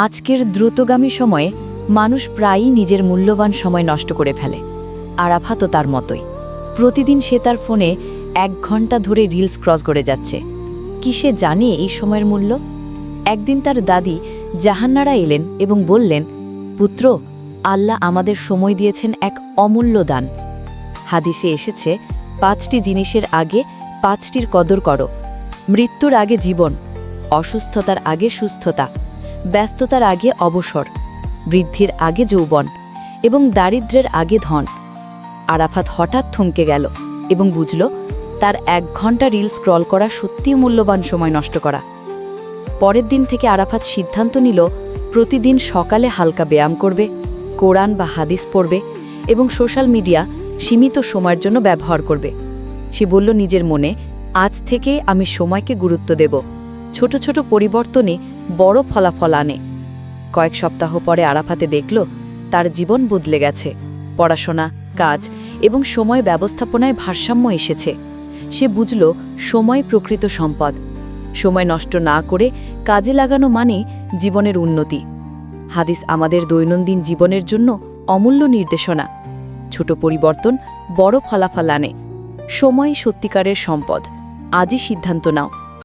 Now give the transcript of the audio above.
আজকের দ্রুতগামী সময়ে মানুষ প্রায়ই নিজের মূল্যবান সময় নষ্ট করে ফেলে। আরাফাতও তার মতোই। প্রতিদিন সে তার ফোনে এক ঘণ্টা ধরে রিলস ক্রস করে যাচ্ছে। কি সে জানে এই সময়ের মূল্য? একদিন তার দাদি জাহান্নারা এলেন এবং বললেন, পুত্র, আল্লাহ আমাদের সময় দিয়েছেন এক অমূল্য দান। হাদিসে এসেছে, পাঁচটি জিনিসের আগে পাঁচটির কদর করো। মৃত্যুর আগে জীবন, অসুস্থতার আগে সুস্থতা। ব্যস্ততার আগে অবসর, বৃদ্ধির আগে যৌবন এবং দারিদ্র্যের আগে ধন। আরাফাত হঠাৎ থমকে গেল এবং বুঝল, তার এক ঘণ্টা রিল স্ক্রল করা সত্যিই মূল্যবান সময় নষ্ট করা। পরের দিন থেকে আরাফাত সিদ্ধান্ত নিল, প্রতিদিন সকালে হালকা ব্যায়াম করবে, কোরআন বা হাদিস পড়বে এবং সোশ্যাল মিডিয়া সীমিত সময়ের জন্য ব্যবহার করবে। সে বলল, নিজের মনে, আজ থেকে আমি সময়কে গুরুত্ব দেব। ছোট ছোট পরিবর্তনে বড় ফলাফল আনে। কয়েক সপ্তাহ পরে আরাফাতে দেখল, তার জীবন বদলে গেছে। পড়াশোনা, কাজ এবং সময় ব্যবস্থাপনায় ভারসাম্য এসেছে। সে বুঝল, সময় প্রকৃত সম্পদ। সময় নষ্ট না করে কাজে লাগানো মানে জীবনের উন্নতি। হাদিস আমাদের দৈনন্দিন জীবনের জন্য অমূল্য নির্দেশনা। ছোট পরিবর্তন বড় ফলাফল আনে। সময় সত্যিকারের সম্পদ। আজই সিদ্ধান্ত নাও।